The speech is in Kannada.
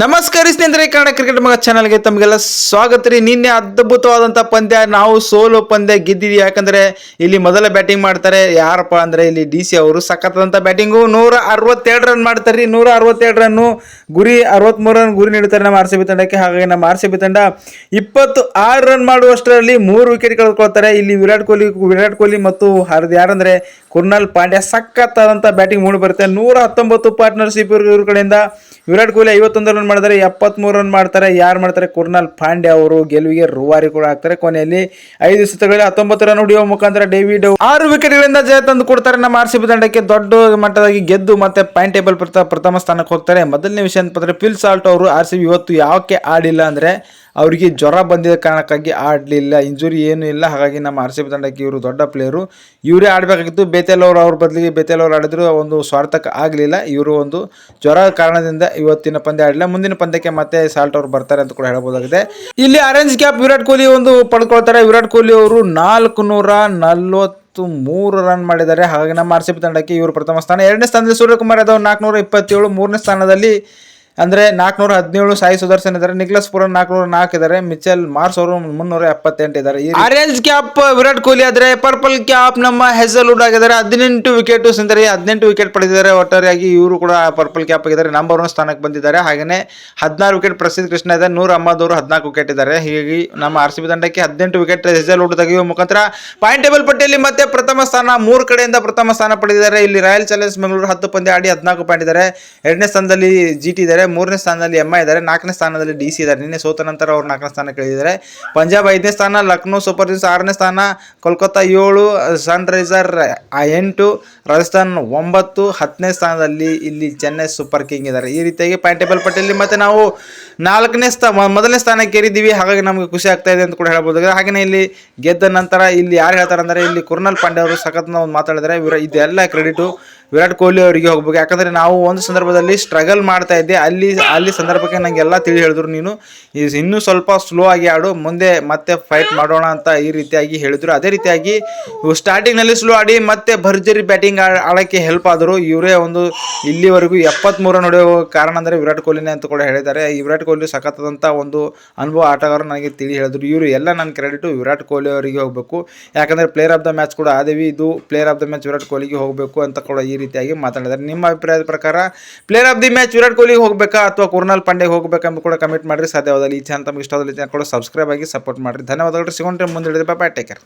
ನಮಸ್ಕಾರ ಸ್ನೇಹಿತರೆ, ಕನ್ನಡ ಕ್ರಿಕೆಟ್ ಮಗ ಚಾನಲ್ಗೆ ತಮಗೆಲ್ಲ ಸ್ವಾಗತ ರೀ. ನಿನ್ನೆ ಅದ್ಭುತವಾದಂಥ ಪಂದ್ಯ, ನಾವು ಸೋಲು ಪಂದ್ಯ ಗೆದ್ದಿದ್ವಿ. ಯಾಕಂದ್ರೆ ಇಲ್ಲಿ ಮೊದಲ ಬ್ಯಾಟಿಂಗ್ ಮಾಡ್ತಾರೆ. ಯಾರಪ್ಪ ಅಂದ್ರೆ ಇಲ್ಲಿ ಡಿ ಸಿ ಅವರು. ಸಖತ್ತಾದಂಥ ಬ್ಯಾಟಿಂಗು ನೂರ ಅರವತ್ತೆರಡು ರನ್ ಮಾಡ್ತಾರೆ ರೀ. ನೂರ ಅರವತ್ತೆರಡು ರನ್ನು ಗುರಿ ಅರವತ್ತ್ಮೂರು ರನ್ ಗುರಿ ನೀಡುತ್ತಾರೆ ನಮ್ಮ ಆರ್ ಸಿ ಬಿ ತಂಡಕ್ಕೆ. ಹಾಗಾಗಿ ನಮ್ಮ ಆರ್ ಸಿ ಬಿ ತಂಡ ಇಪ್ಪತ್ತು ಆರು ರನ್ ಮಾಡುವಷ್ಟರಲ್ಲಿ ಮೂರು ವಿಕೆಟ್ ಕಳ್ಕೊಳ್ತಾರೆ ಇಲ್ಲಿ ವಿರಾಟ್ ಕೊಹ್ಲಿ ವಿರಾಟ್ ಕೊಹ್ಲಿ ಮತ್ತು ಹರಿದು ಯಾರಂದರೆ ಕುರ್ನಾಲ್ ಪಾಂಡ್ಯ ಸಖತ್ತಾದಂಥ ಬ್ಯಾಟಿಂಗ್ ಮೂಡಿ ಬರುತ್ತೆ. ನೂರ ಹತ್ತೊಂಬತ್ತು ಪಾರ್ಟ್ನರ್ಶಿಪ್ ಇವ್ರ ಕಡೆಯಿಂದ ವಿರಾಟ್ ಕೊಹ್ಲಿ ಐವತ್ತೊಂದು ಮಾಡಿದರೆ ಎಪ್ಪತ್ಮೂರು ರನ್ ಮಾಡ್ತಾರೆ. ಯಾರು ಮಾಡ್ತಾರೆ? ಕುರ್ನಾಲ್ ಪಾಂಡೆ ಅವರು ಗೆಲುವಿಗೆ ರೂವಾರಿ ಕೂಡ ಆಗ್ತಾರೆ. ಕೊನೆಯಲ್ಲಿ ಐದು ಸುತ್ತಗಳಲ್ಲಿ ಹತ್ತೊಂಬತ್ತು ರನ್ ಹೊಡೆಯುವ ಮುಖಾಂತರ ಡೇವಿಡ್ ಆರು ವಿಕೆಟ್ಗಳಿಂದ ಜಯ ತಂದು ಕೊಡ್ತಾರೆ. ನಮ್ಮ ಆರ್ ಸಿ ತಂಡಕ್ಕೆ ದೊಡ್ಡ ಮಟ್ಟದಾಗಿ ಗೆದ್ದು ಮತ್ತೆ ಪಾಯಿಂಟ್ ಟೇಬಲ್ ಪ್ರಥಮ ಸ್ಥಾನಕ್ಕೆ ಹೋಗ್ತಾರೆ. ಮೊದಲನೇ ವಿಷಯ ಅಂತಂದ್ರೆ ಫಿಲ್ ಸಾಲ್ಟ್ ಅವರು ಆರ್ ಇವತ್ತು ಯಾಕೆ ಆಡಿಲ್ಲ ಅಂದ್ರೆ ಅವರಿಗೆ ಜ್ವರ ಬಂದಿದ್ದ ಕಾರಣಕ್ಕಾಗಿ ಆಡಲಿಲ್ಲ ಇಂಜುರಿ ಏನೂ ಇಲ್ಲ. ಹಾಗಾಗಿ ನಮ್ಮ ಆರ್ ಸಿ ಬಿ ತಂಡಕ್ಕೆ ಇವರು ದೊಡ್ಡ ಪ್ಲೇಯರು ಇವರೇ ಆಡಬೇಕಾಗಿತ್ತು. ಬೇತೆಲ್ ಅವರು ಅವ್ರ ಬದಲಿಗೆ ಬೇತೆಲ್ ಅವರು ಆಡಿದ್ರು, ಒಂದು ಸ್ವಾರ್ಥಕ್ಕೆ ಆಗಲಿಲ್ಲ. ಇವರು ಒಂದು ಜ್ವರ ಕಾರಣದಿಂದ ಇವತ್ತಿನ ಪಂದ್ಯ ಆಡಲಿಲ್ಲ. ಮುಂದಿನ ಪಂದ್ಯಕ್ಕೆ ಮತ್ತೆ ಸಾಲ್ಟ್ ಅವರು ಬರ್ತಾರೆ ಅಂತ ಕೂಡ ಹೇಳ್ಬೋದಾಗಿದೆ ಇಲ್ಲಿ ಆರೆಂಜ್ ಕ್ಯಾಪ್ ವಿರಾಟ್ ಕೊಹ್ಲಿ ಒಂದು ಪಡ್ಕೊಳ್ತಾರೆ. ವಿರಾಟ್ ಕೊಹ್ಲಿ ಅವರು ನಾಲ್ಕು ನೂರ ಮೂರು ರನ್ ಮಾಡಿದ್ದಾರೆ. ಹಾಗಾಗಿ ನಮ್ಮ ಆರ್ ಸಿ ಬಿ ತಂಡಕ್ಕೆ ಇವರು ಪ್ರಥಮ ಸ್ಥಾನ. ಎರಡನೇ ಸ್ಥಾನದಲ್ಲಿ ಸೂರ್ಯಕುಮಾರ್ ಯಾದವ್ ನಾಲ್ಕುನೂರ ಇಪ್ಪತ್ತೇಳು ಮೂರನೇ ಸ್ಥಾನದಲ್ಲಿ ಅಂದರೆ ನಾಲ್ಕುನೂರ ಹದಿನೇಳು ಸಾಯಿ ಸುದರ್ಶನ್ ಇದ್ದಾರೆ, ನಿಕ್ಲಸ್ ಪುರನ್ ನಾಲ್ಕುನೂರ ನಾಲ್ಕು ಇದ್ದಾರೆ, ಮಿಚೆಲ್ ಮಾರ್ಸ್ ಅವರು ಮುನ್ನೂರ ಎಪ್ಪತ್ತೆಂಟು ಇದ್ದಾರೆ. ಆರೆಂಜ್ ಕ್ಯಾಪ್, ವಿರಾಟ್ ಕೊಹ್ಲಿ ಆದರೆ ಪರ್ಪಲ್ ಕ್ಯಾಪ್ ನಮ್ಮ ಹೆಸಲ್ ಉಡ್ ಆಗಿದ್ದಾರೆ. ಹದಿನೆಂಟು ವಿಕೆಟ್ ಸಿಂದರೆ ಹದಿನೆಂಟು ವಿಕೆಟ್ ಪಡೆದಿದ್ದಾರೆ. ಒಟ್ಟಾರೆಯಾಗಿ ಇವರು ಕೂಡ ಪರ್ಪಲ್ ಕ್ಯಾಪ್ ಆಗಿದ್ದಾರೆ. ನಂಬರ್ ಒನ್ ಸ್ಥಾನಕ್ಕೆ ಬಂದಿದ್ದಾರೆ. ಹಾಗೆಯೇ ಹದಿನಾರು ವಿಕೆಟ್ ಪ್ರಸಿದ್ಧ ಕೃಷ್ಣ ಇದೆ. ನೂರ ಅಹಮದ್ ಅವರು ಹದಿನಾಲ್ಕು ವಿಕೆಟ್ ಇದ್ದಾರೆ. ಹೀಗಾಗಿ ನಮ್ಮ ಆರ್ ಸಿ ಬಿ ತಂಡಕ್ಕೆ ಹದಿನೆಂಟು ವಿಕೆಟ್ ಹೆಸಲ್ ಉಡ್ ತೆಗೆಯುವ ಮುಖಾಂತರ ಪಾಯಿಂಟ್ ಟೇಬಲ್ ಪಟ್ಟಿಯಲ್ಲಿ ಮತ್ತೆ ಪ್ರಥಮ ಸ್ಥಾನ, ಮೂರು ಕಡೆಯಿಂದ ಪ್ರಥಮ ಸ್ಥಾನ ಪಡೆದಿದ್ದಾರೆ. ಇಲ್ಲಿ ರಾಯಲ್ ಚಾಲೆಂಜರ್ಸ್ ಬೆಂಗಳೂರು ಹತ್ತು ಪಂದ್ಯ ಆಡಿ ಹದಿನಾಲ್ಕು ಪಾಯಿಂಟ್ ಇದ್ದಾರೆ. ಎರಡನೇ ಸ್ಥಾನದಲ್ಲಿ ಜಿ ಟಿ ಇದ್ದಾರೆ. ಮೂರನೇ ಸ್ಥಾನದಲ್ಲಿ ಎಂ ಇದ್ದಾರೆ, ನಾಲ್ಕನೇ ಸ್ಥಾನದಲ್ಲಿ ಡಿ ಸಿ ಇದ್ದಾರೆ. ನಿನ್ನೆ ಸೋತ ನಂತರ ಅವರು ನಾಲ್ಕನೇ ಸ್ಥಾನ ಕಳೆದಿದ್ದಾರೆ ಪಂಜಾಬ್ ಐದನೇ ಸ್ಥಾನ, ಲಕ್ನೋ ಸೂಪರ್ ಕಿಂಗ್ಸ್ ಆರನೇ ಸ್ಥಾನ, ಕೋಲ್ಕತ್ತಾ ಏಳು ಸನ್ ರೈಸರ್ ಎಂಟು, ರಾಜಸ್ಥಾನ್ ಒಂಬತ್ತು, ಹತ್ತನೇ ಸ್ಥಾನದಲ್ಲಿ ಇಲ್ಲಿ ಚೆನ್ನೈ ಸೂಪರ್ ಕಿಂಗ್ ಇದ್ದಾರೆ. ಈ ರೀತಿಯಾಗಿ ಪಾಯಿಂಟ್ ಟೇಬಲ್ ಪಟ್ಟಿಯಲ್ಲಿ ಮತ್ತೆ ನಾವು ನಾಲ್ಕನೇ ಸ್ಥಾನ ಮೊದಲನೇ ಸ್ಥಾನಕ್ಕೆ ಏರಿದ್ದೀವಿ. ಹಾಗಾಗಿ ನಮಗೆ ಖುಷಿ ಆಗ್ತಾ ಇದೆ ಅಂತ ಕೂಡ ಹೇಳ್ಬೋದು. ಹಾಗೆಯೇ ಇಲ್ಲಿ ಗೆದ್ದ ನಂತರ ಇಲ್ಲಿ ಯಾರು ಹೇಳ್ತಾರೆ ಅಂದರೆ ಇಲ್ಲಿ ಕುರ್ನಲ್ ಪಾಂಡೆ ಅವರು ಸಖತ್ನ ಒಂದು ಮಾತಾಡಿದರೆ ಇವರು ಇದೆಲ್ಲ ಕ್ರೆಡಿಟು. ವಿರಾಟ್ ಕೊಹ್ಲಿ ಅವರಿಗೆ ಹೋಗ್ಬೇಕು. ಯಾಕಂದರೆ ನಾವು ಒಂದು ಸಂದರ್ಭದಲ್ಲಿ ಸ್ಟ್ರಗಲ್ ಮಾಡ್ತಾ ಇದ್ದೆ. ಅಲ್ಲಿ ಅಲ್ಲಿ ಸಂದರ್ಭಕ್ಕೆ ನಂಗೆಲ್ಲ ತಿಳಿ ಹೇಳಿದ್ರು ನೀನು. ಇನ್ನೂ ಸ್ವಲ್ಪ ಸ್ಲೋ ಆಗಿ ಆಡು. ಮುಂದೆ ಮತ್ತೆ ಫೈಟ್ ಮಾಡೋಣ ಅಂತ ಈ ರೀತಿಯಾಗಿ ಹೇಳಿದ್ರು. ಅದೇ ರೀತಿಯಾಗಿ ಸ್ಟಾರ್ಟಿಂಗ್ನಲ್ಲಿ ಸ್ಲೋ ಆಡಿ ಮತ್ತೆ ಭರ್ಜರಿ ಬ್ಯಾಟಿಂಗ್ ಆಡೋಕ್ಕೆ ಹೆಲ್ಪ್ ಆದರು. ಇವರೇ ಒಂದು ಇಲ್ಲಿವರೆಗೂ ಎಪ್ಪತ್ತ್ಮೂರ ನಡೆಯುವ ಕಾರಣ ಅಂದರೆ ವಿರಾಟ್ ಕೊಹ್ಲಿನೇ ಅಂತ ಕೂಡ ಹೇಳಿದ್ದಾರೆ. ಈ ವಿರಾಟ್ ಕೊಹ್ಲಿ ಸಖತ್ತಾದಂಥ ಒಂದು ಅನುಭವ ಆಟಗಾರರು ನನಗೆ ತಿಳಿ ಹೇಳಿದ್ರು. ಇವರು ಎಲ್ಲ ನನ್ನ ಕ್ರೆಡಿಟು ವಿರಾಟ್ ಕೊಹ್ಲಿ ಅವರಿಗೆ ಹೋಗಬೇಕು. ಯಾಕಂದರೆ ಪ್ಲೇಯರ್ ಆಫ್ ದ ಮ್ಯಾಚ್ ಕೂಡ ಆದೇವಿ ಇದು player of the match Virat ಕೊಹ್ಲಿಗೆ ಹೋಗಬೇಕು ಅಂತ ಕೂಡ ಈ ರೀತಿಯಾಗಿ ಮಾತಾಡಿದ್ದಾರೆ ನಿಮ್ಮ ಅಭಿಪ್ರಾಯದ ಪ್ರಕಾರ player of the match Virat ಕೊಹ್ಲಿಗೆ ಹೋಗಬೇಕಾ ಅಥವಾ ಕುರ್ನಾಲ್ ಪಾಂಡೆಗೆ ಹೋಗಬೇಕಾ ಅಂತ ಕೂಡ ಕಮೆಂಟ್ ಮಾಡಿರಿ. ಸಾಧ್ಯವಾದಲ್ಲಿ ಈ ಚಾನಲ್ ತಮಗೆ ಇಷ್ಟವಾದಲ್ಲಿ ಚಾನಲ್ ಕೂಡ ಸಬ್ಸ್ಕ್ರೈಬ್ ಆಗಿ ಸಪೋರ್ಟ್ ಮಾಡಿರಿ. ಧನ್ಯವಾದಗಳು. ಸಿಗೋಣ ಮುಂದೆ ಬಾಯ್ ಟೇಕರ್